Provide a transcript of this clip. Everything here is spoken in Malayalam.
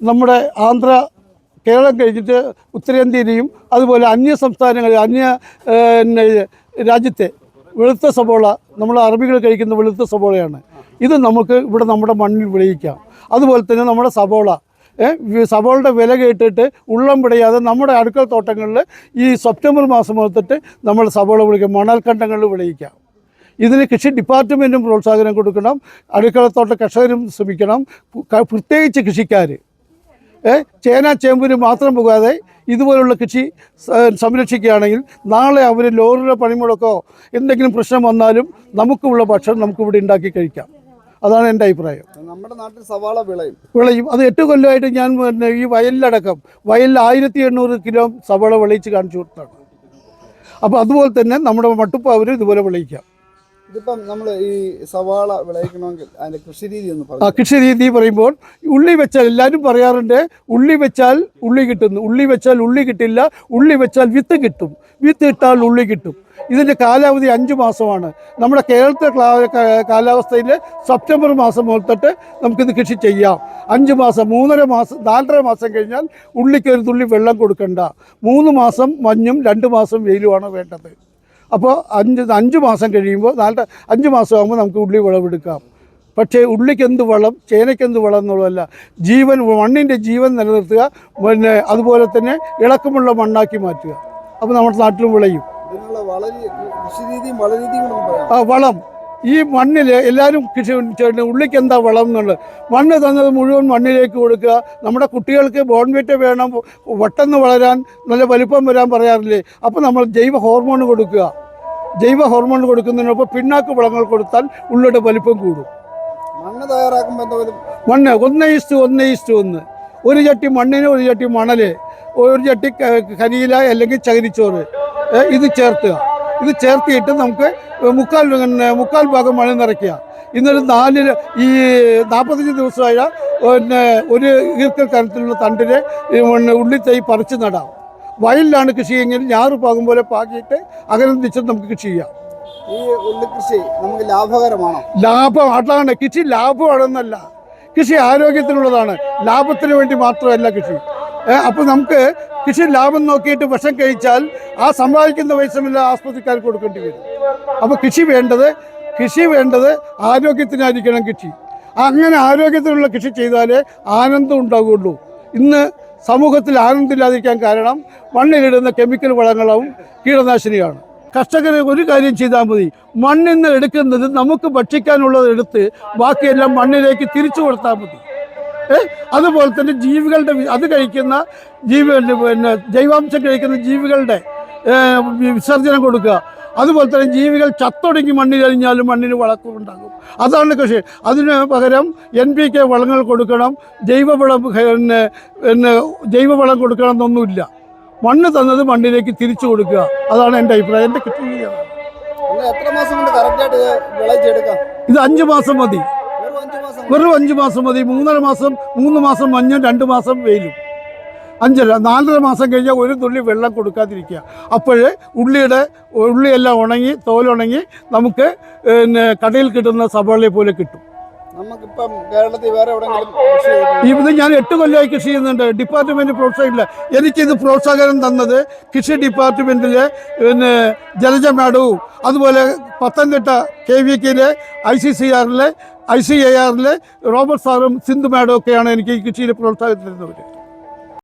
നമ്മുടെ ആന്ധ്ര കേരളം കഴിഞ്ഞിട്ട് ഉത്തരേന്ത്യയിലെയും അതുപോലെ അന്യ സംസ്ഥാനങ്ങളിൽ അന്യ രാജ്യത്തെ വെളുത്ത സബോള നമ്മൾ അറബികൾ കഴിക്കുന്ന വെളുത്ത സബോളയാണ് ഇത് നമുക്ക് ഇവിടെ നമ്മുടെ മണ്ണിൽ വിളയിക്കാം. അതുപോലെ തന്നെ നമ്മുടെ സബോള സബോളയുടെ വില കേട്ടിട്ട് ഉള്ളം പിടയാതെ നമ്മുടെ അടുക്കൽ തോട്ടങ്ങളിൽ ഈ സെപ്റ്റംബർ മാസം മുതലിട്ട് നമ്മൾ സബോള വിളിക്കാം മണൽക്കണ്ടങ്ങളിൽ വിളയിക്കാം. ഇതിന് കൃഷി ഡിപ്പാർട്ട്മെന്റും പ്രോത്സാഹനം കൊടുക്കണം അടുക്കളത്തോട്ട കർഷകരും ശ്രമിക്കണം. പ്രത്യേകിച്ച് കൃഷിക്കാർ ചേന ചേമ്പിന് മാത്രം പോകാതെ ഇതുപോലുള്ള കൃഷി സംരക്ഷിക്കുകയാണെങ്കിൽ നാളെ അവർ ലോറിയുടെ പണിമുടക്കോ എന്തെങ്കിലും പ്രശ്നം വന്നാലും നമുക്കുള്ള ഭക്ഷണം നമുക്ക് ഇവിടെ ഉണ്ടാക്കി കഴിക്കാം. അതാണ് എന്റെ അഭിപ്രായം. നമ്മുടെ നാട്ടിൽ സവാള വിളയും. വിളയും. അത് എട്ട് കൊല്ലമായിട്ട് ഞാൻ പിന്നെ ഈ വയലിലടക്കം വയലിൽ ആയിരത്തി എണ്ണൂറ് കിലോ സവാള വിളയിച്ച് കാണിച്ചു കൊടുത്താണ്. അപ്പോൾ അതുപോലെ തന്നെ നമ്മുടെ മട്ടുപ്പാവരും ഇതുപോലെ വിളയിക്കാം. ഇതിപ്പം നമ്മൾ ഈ സവാള വിളയിക്കണമെങ്കിൽ അതിന്റെ കൃഷി രീതി കൃഷി രീതി പറയുമ്പോൾ ഉള്ളി വെച്ചാൽ എല്ലാവരും പറയാറുണ്ട് ഉള്ളി വെച്ചാൽ ഉള്ളി കിട്ടുന്നു ഉള്ളി വെച്ചാൽ ഉള്ളി കിട്ടില്ല ഉള്ളി വെച്ചാൽ വിത്ത് കിട്ടും. വിത്ത് ഇട്ടാൽ ഉള്ളി കിട്ടും. ഇതിന്റെ കാലാവധി അഞ്ച് മാസമാണ്. നമ്മുടെ കേരളത്തെ ക്ലാ- കാലാവസ്ഥയിൽ സെപ്റ്റംബർ മാസം മുതൽ തൊട്ട് നമുക്കിത് കൃഷി ചെയ്യാം. അഞ്ച് മാസം മൂന്നര മാസം നാലര മാസം കഴിഞ്ഞാൽ ഉള്ളിക്ക് ഒരു തുള്ളി വെള്ളം കൊടുക്കണ്ട. മൂന്ന് മാസം മഞ്ഞും രണ്ട് മാസം വെയിലുമാണ് വേണ്ടത്. അപ്പോൾ അഞ്ച് അഞ്ച് മാസം കഴിയുമ്പോൾ നാല് അഞ്ച് മാസമാകുമ്പോൾ നമുക്ക് ഉള്ളി വിളവെടുക്കാം. പക്ഷേ ഉള്ളിക്കെന്ത് വളം ചേനയ്ക്കെന്ത് വളം എന്നുള്ളതല്ല. ജീവൻ മണ്ണിന്റെ ജീവൻ നിലനിർത്തുക പിന്നെ അതുപോലെ തന്നെ ഇളക്കമുള്ള മണ്ണാക്കി മാറ്റുക. അപ്പോൾ നമ്മുടെ നാട്ടിലും വിളയും. ആ വളം. ഈ മണ്ണിൽ എല്ലാവരും കൃഷി ചെയ്യുന്ന ഉള്ളിക്ക് എന്താ വളം എന്നുള്ളത്? മണ്ണ് തന്നത് മുഴുവൻ മണ്ണിലേക്ക് കൊടുക്കുക. നമ്മുടെ കുട്ടികൾക്ക് ബോൺവിറ്റ വേണം. വട്ടെന്ന് വളരാൻ നല്ല വലിപ്പം വരാൻ പറയാറില്ലേ? അപ്പോൾ നമ്മൾ ജൈവ ഹോർമോൺ കൊടുക്കുക. ജൈവ ഹോർമോൺ കൊടുക്കുന്നതിനൊപ്പം പിണ്ണാക്ക് വളങ്ങൾ കൊടുത്താൽ ഉള്ളിയുടെ വലിപ്പം കൂടും. മണ്ണ് തയ്യാറാക്കുമ്പോൾ എന്താ മണ്ണ് ഒന്ന് ഈസ്റ്റ് ഒന്ന് ഈസ്റ്റ് ഒന്ന്. ഒരു ചട്ടി മണ്ണിന് ഒരു ചട്ടി മണൽ. ഒരു ചട്ടി കരിയില അല്ലെങ്കിൽ ചകിരിച്ചോറ്. ഇത് ചേർത്തുക. ഇത് ചേർത്തിയിട്ട് നമുക്ക് മുക്കാൽ മുക്കാൽ ഭാഗം മഴ നിറയ്ക്കുക. ഇന്നൊരു നാല് ഈ നാൽപ്പത്തഞ്ച് ദിവസമായ പിന്നെ ഒരു ഈർക്കൽ കനത്തിലുള്ള തണ്ടിന് ഉള്ളിത്തൈ പറിച്ച് നടാം. വയലിലാണ് കൃഷിയെങ്കിൽ ഞാറ് പാകും പോലെ പാകിയിട്ട് അകലം തിരിച്ച് നമുക്ക് കൃഷി ചെയ്യാം. ഈ ഉള്ളിക്കൃഷി നമുക്ക് ലാഭകരമാണോ? ലാഭം അതാണ്. കൃഷി ലാഭമാണെന്നല്ല. കൃഷി ആരോഗ്യത്തിനുള്ളതാണ്. ലാഭത്തിന് വേണ്ടി മാത്രമല്ല കൃഷി. അപ്പോൾ നമുക്ക് കൃഷി ലാഭം നോക്കിയിട്ട് വിഷം കഴിച്ചാൽ ആ സമ്പാദിക്കുന്ന പൈസമില്ല ആസ്പത്രിക്കാർക്ക് കൊടുക്കേണ്ടി വരും. അപ്പോൾ കൃഷി വേണ്ടത് കൃഷി വേണ്ടത് ആരോഗ്യത്തിനായിരിക്കണം കൃഷി. അങ്ങനെ ആരോഗ്യത്തിനുള്ള കൃഷി ചെയ്താലേ ആനന്ദം ഉണ്ടാകുള്ളൂ ഇന്ന് സമൂഹത്തിൽ ആനന്ദമില്ലാതിരിക്കാൻ കാരണം മണ്ണിലിടുന്ന കെമിക്കൽ വളങ്ങളും കീടനാശിനിയാണ്. കർഷകർ ഒരു കാര്യം ചെയ്താൽ മതി. മണ്ണിൽ നിന്ന് എടുക്കുന്നത് നമുക്ക് ഭക്ഷിക്കാനുള്ളത് എടുത്ത് ബാക്കിയെല്ലാം മണ്ണിലേക്ക് തിരിച്ചു കൊടുത്താൽ മതി. അതുപോലെ തന്നെ ജീവികളുടെ അത് കഴിക്കുന്ന ജീവി പിന്നെ ജൈവാംശം കഴിക്കുന്ന ജീവികളുടെ വിസർജനം കൊടുക്കുക. അതുപോലെ തന്നെ ജീവികൾ ചത്തൊടുങ്ങി മണ്ണിൽ കഴിഞ്ഞാലും മണ്ണിന് വളക്കുണ്ടാകും. അതാണ് കൃഷി. അതിന് പകരം എൻ പി കെ വളങ്ങൾ കൊടുക്കണം. ജൈവവളം പിന്നെ പിന്നെ ജൈവവളം കൊടുക്കണം എന്നൊന്നുമില്ല മണ്ണ് തന്നത് മണ്ണിലേക്ക് തിരിച്ചു കൊടുക്കുക. അതാണ് എന്റെ അഭിപ്രായം. എന്റെ വിളയിച്ചെടുക്കാം ഇത് അഞ്ച് മാസം മതി. വെറും അഞ്ച് മാസം മതി. മൂന്നര മാസം മൂന്ന് മാസം മഞ്ഞും രണ്ട് മാസം വെയിലും. അഞ്ചല്ല നാലര മാസം കഴിഞ്ഞാൽ ഒരു തുള്ളി വെള്ളം കൊടുക്കാതിരിക്കുക. അപ്പോഴേ ഉള്ളിയുടെ ഉള്ളിയെല്ലാം ഉണങ്ങി തോലുണങ്ങി നമുക്ക് പിന്നെ കടയിൽ കിട്ടുന്ന സവാളയെ പോലെ കിട്ടും. നമുക്കിപ്പം കേരളത്തിൽ വേറെ എവിടെയെങ്കിലും ഇത് ഞാൻ എട്ട് കൊല്ലമായി കൃഷി ചെയ്യുന്നുണ്ട്. ഡിപ്പാർട്ട്മെന്റ് പ്രോത്സാഹനമില്ല. എനിക്കിത് പ്രോത്സാഹനം തന്നത് കൃഷി ഡിപ്പാർട്ട്മെന്റിലെ പിന്നെ ജലജ മാഡവും അതുപോലെ പത്തനംതിട്ട കെ വി കെയിലെ ഐ സി സി ആറിലെ ഐ സി എ ആറിലെ റോബർട്ട് സാറും സിന്ധു മാഡവും ഒക്കെയാണ് എനിക്ക് ഈ കൃഷിയിൽ പ്രോത്സാഹനം തരുന്നവർ